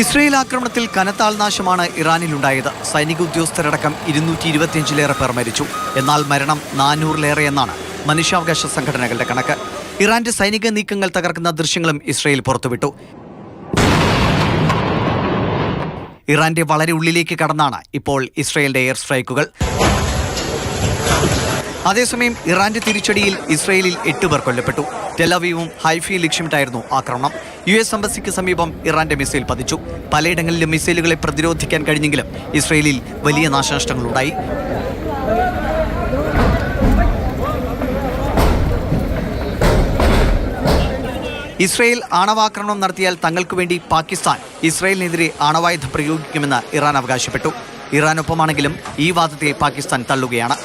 Israel ആക്രമണത്തിൽ കനത്ത ആൾനാശമാണ് ഇറാനിലുണ്ടായത്. സൈനിക ഉദ്യോഗസ്ഥരടക്കം ഇരുന്നൂറ്റി ഇരുപത്തിയഞ്ചിലേറെ പേർ മരിച്ചു. എന്നാൽ മരണം നാനൂറിലേറെ എന്നാണ് മനുഷ്യാവകാശ സംഘടനകളുടെ കണക്ക്. ഇറാന്റെ സൈനിക നീക്കങ്ങൾ തകർക്കുന്ന ദൃശ്യങ്ങളും ഇസ്രയേൽ പുറത്തുവിട്ടു. ഇറാന്റെ വളരെ ഉള്ളിലേക്ക് കടന്നാണ് ഇപ്പോൾ ഇസ്രയേലിന്റെ എയർ സ്ട്രൈക്കുകൾ. അതേസമയം ഇറാന്റെ തിരിച്ചടിയിൽ ഇസ്രയേലിൽ എട്ട് പേർ കൊല്ലപ്പെട്ടു. ടെലവീവും ഹൈഫിയും ലക്ഷ്യമിട്ടായിരുന്നു ആക്രമണം. യു എസ് എംബസിക്ക് സമീപം ഇറാന്റെ മിസൈൽ പതിച്ചു. പലയിടങ്ങളിലും മിസൈലുകളെ പ്രതിരോധിക്കാൻ കഴിഞ്ഞെങ്കിലും ഇസ്രയേലിൽ വലിയ നാശനഷ്ടങ്ങളുണ്ടായി. ഇസ്രയേൽ ആണവാക്രമണം നടത്തിയാൽ തങ്ങൾക്ക് വേണ്ടി പാകിസ്ഥാൻ ഇസ്രയേലിനെതിരെ ആണവായുധം പ്രയോഗിക്കുമെന്ന് ഇറാൻ അവകാശപ്പെട്ടു. ഇറാനൊപ്പമാണെങ്കിലും ഈ വാദത്തെ പാകിസ്ഥാൻ തള്ളുകയാണ്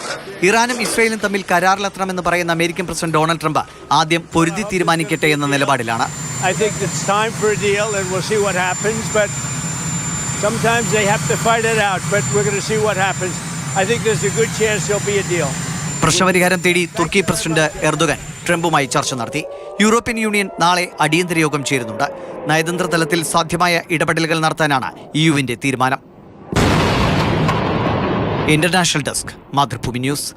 ഇറാനും ഇസ്രയേലും തമ്മിൽ കരാറിലെത്തണമെന്ന് പറയുന്ന അമേരിക്കൻ പ്രസിഡന്റ് ഡൊണാൾഡ് ട്രംപ് ആദ്യം പൊരുതി തീരുമാനിക്കട്ടെ എന്ന നിലപാടിലാണ് I think it's time for a deal, and we'll see what happens. But sometimes they have to fight it out. But we're going to see what happens. I think there's a good chance there'll be a deal. പ്രശ്നപരിഹാരം തേടി തുർക്കി president Erdogan ട്രംപുമായി ചർച്ച നടത്തി European union നാളെ അടിയന്തര യോഗം ചേരുന്നുണ്ട് നയതന്ത്ര തലത്തിൽ സാധ്യമായ ഇടപെടലുകൾ നടത്താനാണ് ഇയുവിന്റെ തീരുമാനം ഇന്റർനാഷണൽ ഡെസ്ക് മാതൃഭൂമി ന്യൂസ്.